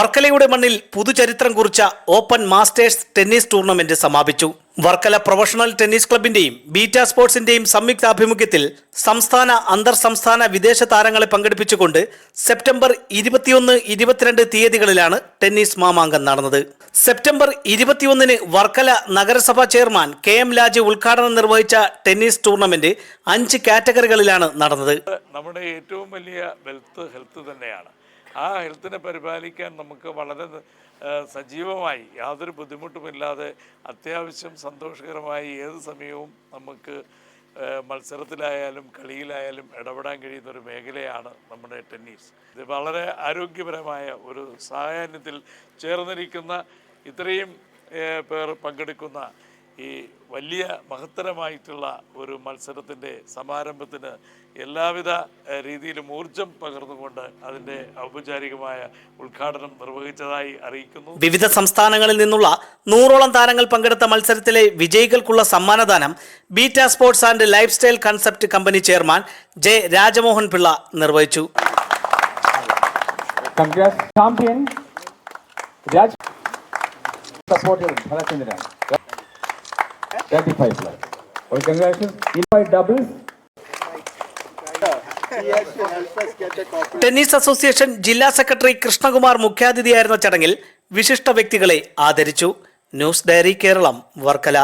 വർക്കലയുടെ മണ്ണിൽ പുതുചരിത്രം കുറിച്ച open masters tennis tournament സമാപിച്ചു. വർക്കല പ്രൊഫഷണൽ ടെന്നീസ് ക്ലബിന്റെയും ബീറ്റ സ്പോർട്സിന്റെയും സംയുക്താഭിമുഖ്യത്തിൽ സംസ്ഥാന അന്തർ സംസ്ഥാന വിദേശ താരങ്ങളെ പങ്കെടുപ്പിച്ചുകൊണ്ട് സെപ്റ്റംബർ ഇരുപത്തിയൊന്ന് ഇരുപത്തിരണ്ട് തീയതികളിലാണ് ടെന്നീസ് മാമാങ്കം നടന്നത്. സെപ്റ്റംബർ ഇരുപത്തിയൊന്നിന് വർക്കല നഗരസഭാ ചെയർമാൻ കെ എം രാജു ഉദ്ഘാടനം നിർവഹിച്ച ടെന്നീസ് ടൂർണമെന്റ് അഞ്ച് കാറ്റഗറികളിലാണ് നടന്നത്. നമ്മുടെ ഏറ്റവും വലിയ വെൽത്ത് ഹെൽത്ത് തന്നെയാണ്. ആ ഹെൽത്തിനെ പരിപാലിക്കാൻ നമുക്ക് വളരെ സജീവമായി യാതൊരു ബുദ്ധിമുട്ടുമില്ലാതെ അത്യാവശ്യം സന്തോഷകരമായി ഏത് സമയവും നമുക്ക് മത്സരത്തിലായാലും കളിയിലായാലും ഇടപെടാൻ കഴിയുന്ന ഒരു മേഖലയാണ് നമ്മുടെ ടെന്നീസ്. ഇത് വളരെ ആരോഗ്യപരമായ ഒരു സായാഹ്യത്തിൽ ചേർന്നിരിക്കുന്ന ഇത്രയും പേർ പങ്കെടുക്കുന്ന ഈ വലിയ മഹത്തരമായിട്ടുള്ള ഒരു മത്സരത്തിന്റെ സമാരംഭത്തിന് എല്ലാവിധ രീതിയിലും ഊർജം പകർന്നുകൊണ്ട് അതിന്റെ ഔപചാരികമായ ഉദ്ഘാടനം നിർവഹിച്ചതായി അറിയിക്കുന്നു. വിവിധ സംസ്ഥാനങ്ങളിൽ നിന്നുള്ള നൂറോളം താരങ്ങൾ പങ്കെടുത്ത മത്സരത്തിലെ വിജയികൾക്കുള്ള സമ്മാനദാനം Beta sports and lifestyle concept company chairman J Rajamohan Pillai നിർവഹിച്ചു. Champion Raj him, Bhalachandran. 35 plus. Well, congratulations. In my doubles, tennis association ജില്ലാ സെക്രട്ടറി കൃഷ്ണകുമാർ മുഖ്യാതിഥിയായിരുന്ന ചടങ്ങിൽ വിശിഷ്ട വ്യക്തികളെ ആദരിച്ചു ന്യൂസ് ഡയറി കേരളം വർക്കല